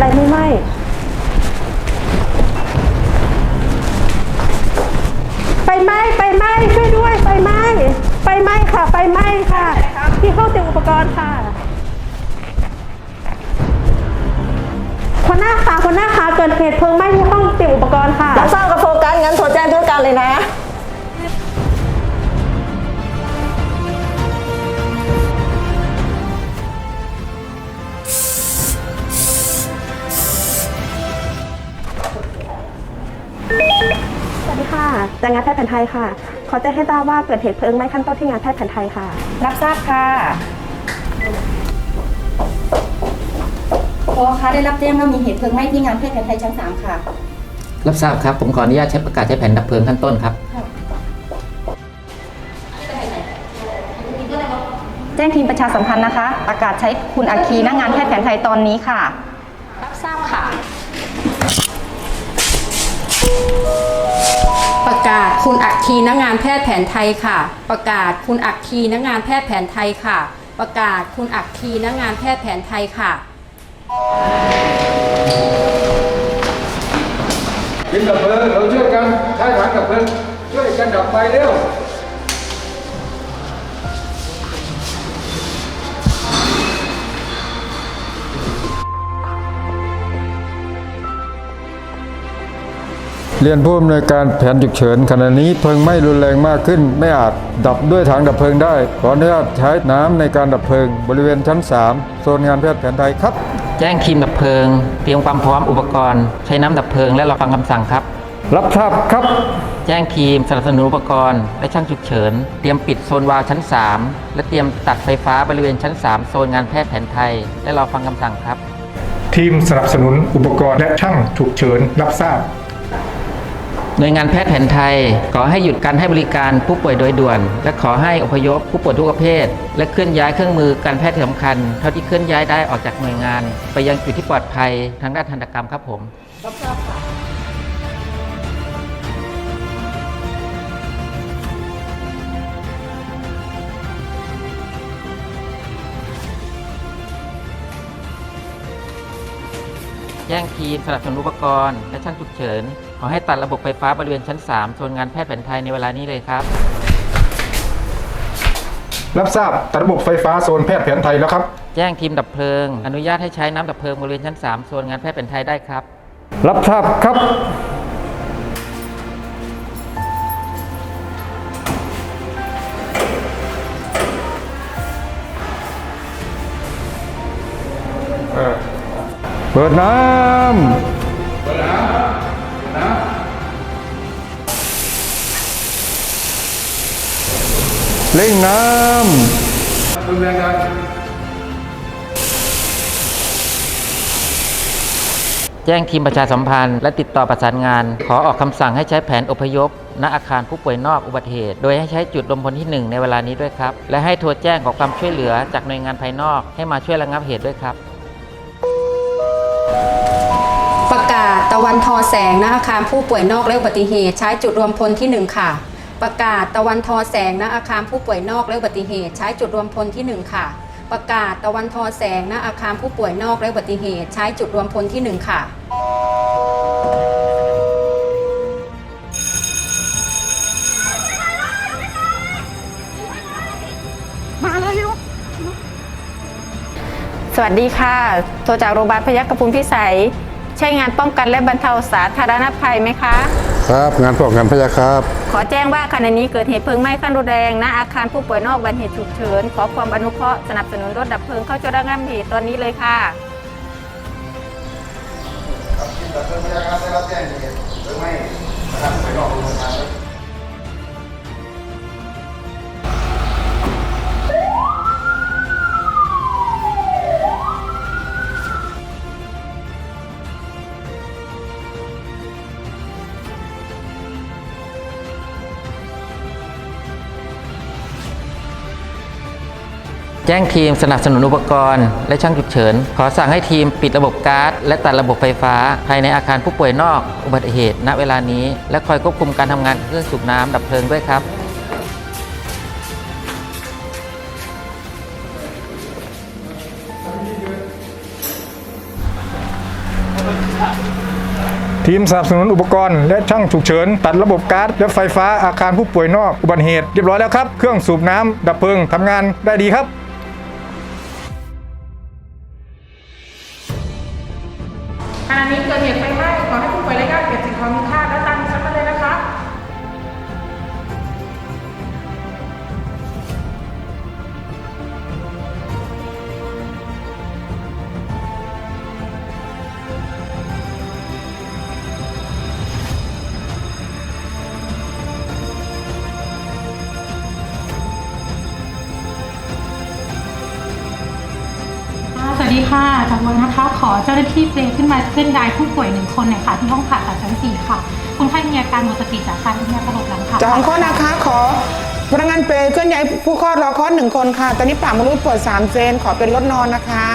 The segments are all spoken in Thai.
ได้กลิ่นอะไรไม่ไหม้ไฟไหม้ไฟไหม้ช่วยด้วยไฟไหม้ไฟไหม้ค่ะไฟไหม้ค่ะที่ห้องเตรียมอุปกรณ์ค่ะคนหน้าค่ะคนหน้าค่ะเกิดเหตุเพลิงไหม้ที่ห้องเตรียมอุปกรณ์ค่ะรับทราบ ดีค่ะจากงานแพทย์แผนไทยค่ะ ขอแจ้งให้ทราบว่าเกิดเหตุเพลิงไหม้ขั้นต้นที่งานแพทย์แผนไทยค่ะ รับทราบค่ะพอคะได้รับแจ้งว่ามีเหตุเพลิงไหม้ที่งานแพทย์แผนไทยชั้น3ค่ะ รับทราบครับ ผมขออนุญาตใช้ประกาศใช้แผนดับเพลิงขั้นต้นครับ แจ้งทีมประชาสัมพันธ์นะคะ ประกาศใช้คุณอาคีนักงานแพทย์แผนไทยตอนนี้ค่ะ คุณอัคคีนักงานแพทย์แผนไทยค่ะ ประกาศคุณอักคีนักงานแพทย์แผนไทยค่ะ ประกาศคุณอักคีนักงานแพทย์แผนไทยค่ะทีมดับเพลิงเราช่วยกันใช้ถังดับเพลิงช่วยกันดับไฟเร็ว เรียนผู้อำนวยการแผนฉุกเฉินขณะนี้เพลิงไหม้รุนแรงมากขึ้น ไม่อาจดับด้วยถังดับเพลิงได้ ขออนุญาตใช้น้ำในการดับเพลิง บริเวณชั้น 3 โซนงานแพทย์แผนไทยครับ แจ้งทีมดับเพลิง เตรียมความพร้อมอุปกรณ์ ใช้น้ำดับเพลิงและรอฟังคำสั่งครับ รับทราบครับ แจ้งทีมสนับสนุนอุปกรณ์ และช่างฉุกเฉิน เตรียมปิดโซนวาล์วชั้น 3 และเตรียมตัดไฟฟ้าบริเวณชั้น 3 โซนงานแพทย์แผนไทย และรอฟังคำสั่งครับ ทีมสนับสนุนอุปกรณ์และช่างฉุกเฉินรับทราบ หน่วยงานแพทย์แผนไทย ขอให้หยุดการให้บริการผู้ป่วยโดยด่วน และขอให้อพยพผู้ป่วยทุกประเภท และเคลื่อนย้ายเครื่องมือการแพทย์ที่สำคัญ เท่าที่เคลื่อนย้ายได้ออกจากหน่วยงาน ไปยังจุดที่ปลอดภัยทางด้านทันตกรรมครับผม แจ้งทีมสนับสนุนอุปกรณ์และช่างฉุกเฉิน ขอให้ตัดระบบไฟฟ้าบริเวณชั้น3โซนงานแพทย์แผนไทยในเวลานี้เลยครับ รับทราบตัดระบบไฟฟ้าโซนแพทย์แผนไทยแล้วครับ แจ้งทีมดับเพลิง อนุญาตให้ใช้น้ำดับเพลิงบริเวณชั้น3โซนงานแพทย์แผนไทยได้ครับ รับทราบครับ เปิดน้ำเปิดน้ำน้ำเร่งน้ำคุณแรงดันแจ้งทีมประชาสัมพันธ์ และติดต่อประสานงาน ขอออกคำสั่งให้ใช้แผนอพยพณอาคารผู้ป่วยนอกอุบัติเหตุ โดยให้ใช้จุดลมพลที่ 1 ในเวลานี้ด้วยครับ และให้โทรแจ้งขอความช่วยเหลือจากหน่วยงานภายนอกให้มาช่วยระงับเหตุด้วยครับ วันทอแสงณอาคารผู้ป่วยนอกและอุบัติเหตุ ใช้จุดรวมพลที่ 1 ค่ะ ประกาศตะวันทอแสงณอาคารผู้ป่วยนอกและอุบัติเหตุ ใช้จุดรวมพลที่ 1 ค่ะ ประกาศตะวันทอแสงณอาคารผู้ป่วยนอกและอุบัติเหตุ ใช้จุดรวมพลที่ 1 ค่ะสวัสดีค่ะโทรจากโรงพยาบาลพยัคฆภูมิพิสัย ใช่งานป้องกันและบรรเทาสาธารณภัยไหมคะ ครับงานป้องกันพยาครับ ขอแจ้งว่าขณะนี้เกิดเหตุเพลิงไหม้ขั้นรุนแรงณอาคารผู้ป่วยนอกบันเหตุฉุกเฉิน ขอความอนุเคราะห์สนับสนุนรถดับเพลิงเข้าช่วยระงับเหตุตอนนี้เลยค่ะแจ้ง จ้งทีมสนับสนุนอุปกรณ์ และช่างฉุกเฉิน ขอสั่งให้ทีมปิดระบบก๊าซและตัดระบบไฟฟ้า ภายในอาคารผู้ป่วยนอกอุบัติเหตุ ณเวลานี้ และคอยควบคุมการทำงานเครื่องสูบน้ำดับเพลิงด้วยครับทีมสนับสนุนอุปกรณ์และช่างฉุกเฉิน ตัดระบบก๊าซและไฟฟ้าอาคารผู้ป่วยนอกอุบัติเหตุเรียบร้อยแล้วครับ เครื่องสูบน้ำดับเพลิงทำงานได้ดีครับ วันะคะ ขอเจ้าหน้าที่เปลขึ้นมาเคลื่อนย้ายผู้ป่วยหนึ่งคนหน่อยค่ะที่ห้องผ่าตัดชั้นสี่ค่ะคนไข้มีอาการหมดสติจากการที่มีกระโหลกหลังค่ะสองคนนะคะขอพนักงานเปรย์เคลื่อนย้ายผู้คลอดรอคลอดหนึ่งคนค่ะ ตอนนี้ปากมดลูกปวด3เซนขอเป็นรถนอนนะคะ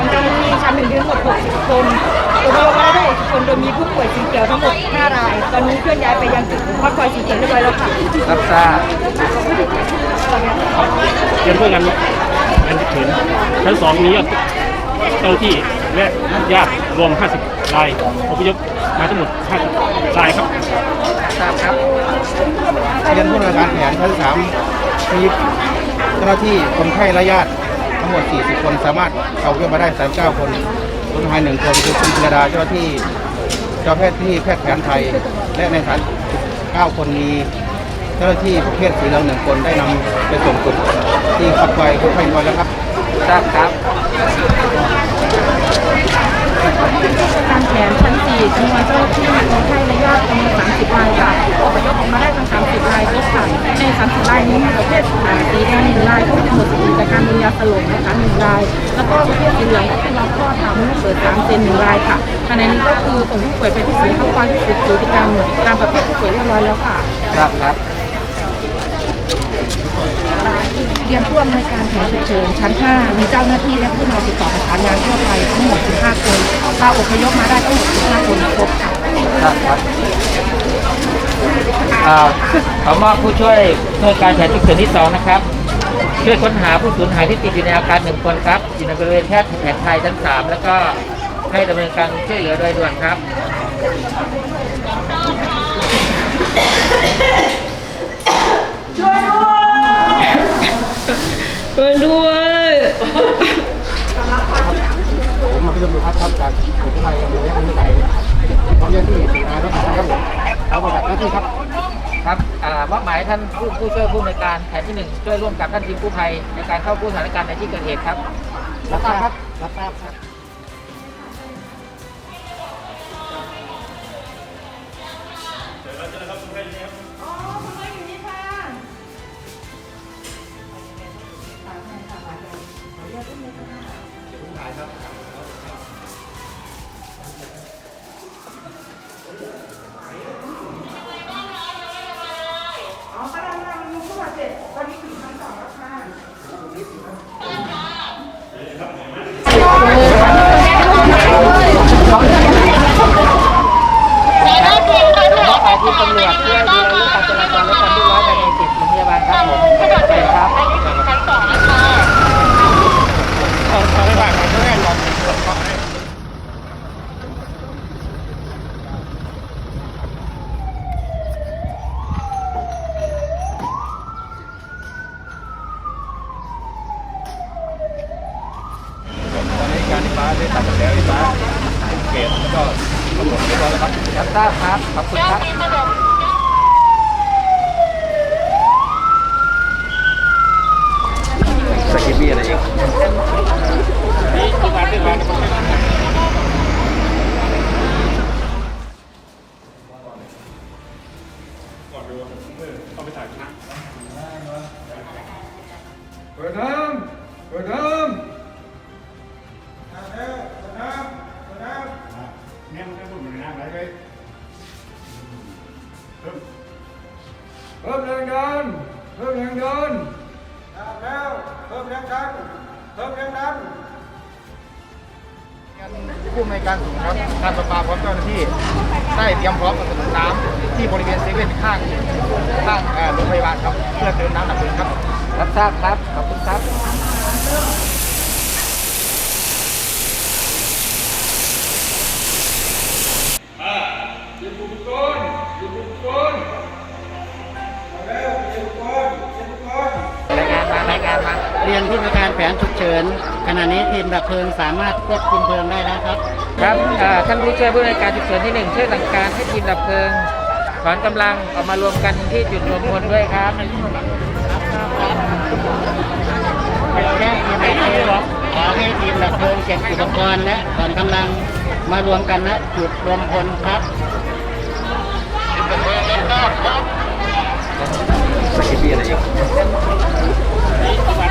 กางเจ้าหน้าที่ชั้นหนึ่งทั้งหมด60คนโดยรวมแล้วได้60คนโดยมีผู้ป่วยสีเขียวทั้งหมด5ราย ตอนนี้เคลื่อนย้ายไปยังจุดพักคอยสีเขียวเรียบร้อยแล้วค่ะรับทราบเรียนเพื่องานงานฉุกเฉินชั้นสองนี้เจ้าหน้าที่และญาติรวม 50รายอพยพมาทั้งหมด50รายครับทราบครับเรียนผู้อำนวยการแผนชั้นสามมีเจ้าหน้าที่คนไข้และญาติ หมด 40 คนสามารถเอาเรื่อมาได้ 39 คนคนไทยหนึ่งคนคือคุณจิรดาเจ้าที่เจ้าแพทย์ที่แพทย์แผนไทย และในฐาน9คนมีเจ้าหน้าที่ประเภทสีเหลืองหนึ่งคนได้นำไปส่งจุดที่ขับไฟคนไข้มาแล้วครับทราบครับ การแผนชั้น4จำนวนเจ้าหน้าที่คนไข้และญาติจำนวน30รายค่ะอพยพออกมาได้ทั้ง30รายครบค่ะใน30รายนี้มีประเภทอ่าสีแดงหนึ่งรายก็เป็นหมดสติจากการมียาสลบนะคะหนึ่งราย แล้วก็ประเภทสีเหลืองก็เป็นรอบคลอดค่ะมนุษย์เปิด3เซนหนึ่งรายค่ะขณะนี้ก็คือส่งผู้ป่วยไปที่ศูนย์พักคอยที่สุดสูติกรรมตามประเภทผู้ป่วยเรียบร้อยแล้วค่ะทราบครับ เตรียนผู้อำนการแผนฉุกเฉินชั้น 5 มีเจ้าหน้าที่และผู้นำติดต่อประสานงานทั่วไปทั้งหมด 15 คนพาอพยพมาได้ทั้งหมด 15 คนครบค่ะครับครับอ่าขอมอบผู้ช่วยหน่วยการแผนฉุกเฉินที่สองนะครับ ช่วยค้นหาผู้สูญหายที่ติดอยู่ในอาคารหนึ่งคนครับอยู่ในบริเวณแพทย์แผนไทยชั้นสามแล้วก็ให้ดำเนินการช่วยเหลือโดยด่วนครับ ผมมาพิจารณาครับการคนไทยกับเรื่องนี้ไหนเขาเรียกที่นายรัฐมนตรีครับผมเอาปฏิบัติหน้าที่ครับครับอ่ามอบหมายท่านผู้ผู้ช่วยผู้อำนวยการแผนที่หนึ่งช่วยร่วมกับท่านทีมกู้ภัยในการเข้ากู้สถานการณ์ในที่เกิดเหตุครับรับทราบครับรับทราบครับ มันก็พูดเหมือนน้ำไหลไปเพิ่มแรงดันเพิ่มแรงดันแล้วเพิ่มแรงดันเพิ่มแรงดันผู้อำนวยการศูนย์ครับการประปาพร้อมเจ้าหน้าที่ได้เตรียมพร้อมกับถนนน้ำที่บริเวณเซเว่นข้างข้างเอ่อโรงพยาบาลครับ เพื่อเติมน้ำดับเพลิงครับ รับทราบครับ ขอบคุณครับ เรียนผู้ประการแผนฉุกเฉิน ขณะนี้ทีมดับเพลิงสามารถควบคุมเพลิงได้แล้วครับ ครับเอ่อท่านผู้ช่วยผู้ในวยการฉุกเฉินที่หนึ่งช่วยสั่งการให้ทีมดับเพลิงถอนกำลังออกมารวมกันที่จุดรวมพลด้วยครับแจ้งทีมดับเพลิงขอให้ทีมดับเพลิงเก็บอุปกรณ์และถอนกำลังมารวมกันณจุดรวมพลครับสกิปปี้อะไรอีก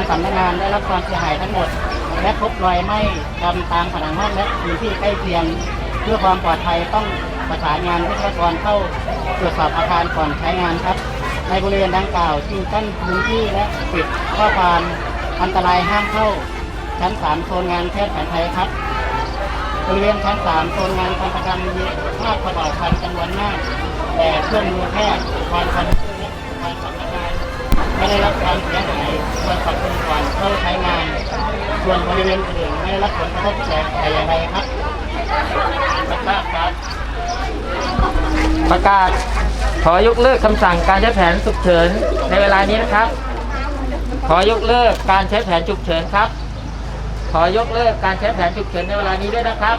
รสำนักงานได้รับความเสียหายทั้งหมด และพบรอยไหม้ดำตามผนังห้องและพื้นที่ใกล้เคียง เพื่อความปลอดภัยต้องประสานงานวิศวกรเข้าตรวจสอบอาคารก่อนใช้งานครับ ในบริเวณดังกล่าวจึงกั้นพื้นที่และปิดข้อความอันตรายห้ามเข้า ชั้น 3 โซนงานแพทย์แผนไทยครับบริเวณชั้น 3 โซนงานทันตกรรมมีภาพประกอบพันจำนวนมาก แต่เครื่องมือแพทย์คอมพิวเตอร์ ไม่ได้รับความเสียหายควรปรับปรุงก่อนเข้าใช้งาน ส่วนบริเวณอื่นไม่ได้รับผลกระทบแต่อย่างใดครับปรับทราบครับประกาศขอยกเลิกคำสั่งการใช้แผนฉุกเฉินในเวลานี้นะครับ ขอยกเลิกการใช้แผนฉุกเฉินครับ ขอยกเลิกการใช้แผนฉุกเฉินในเวลานี้ด้วยนะครับ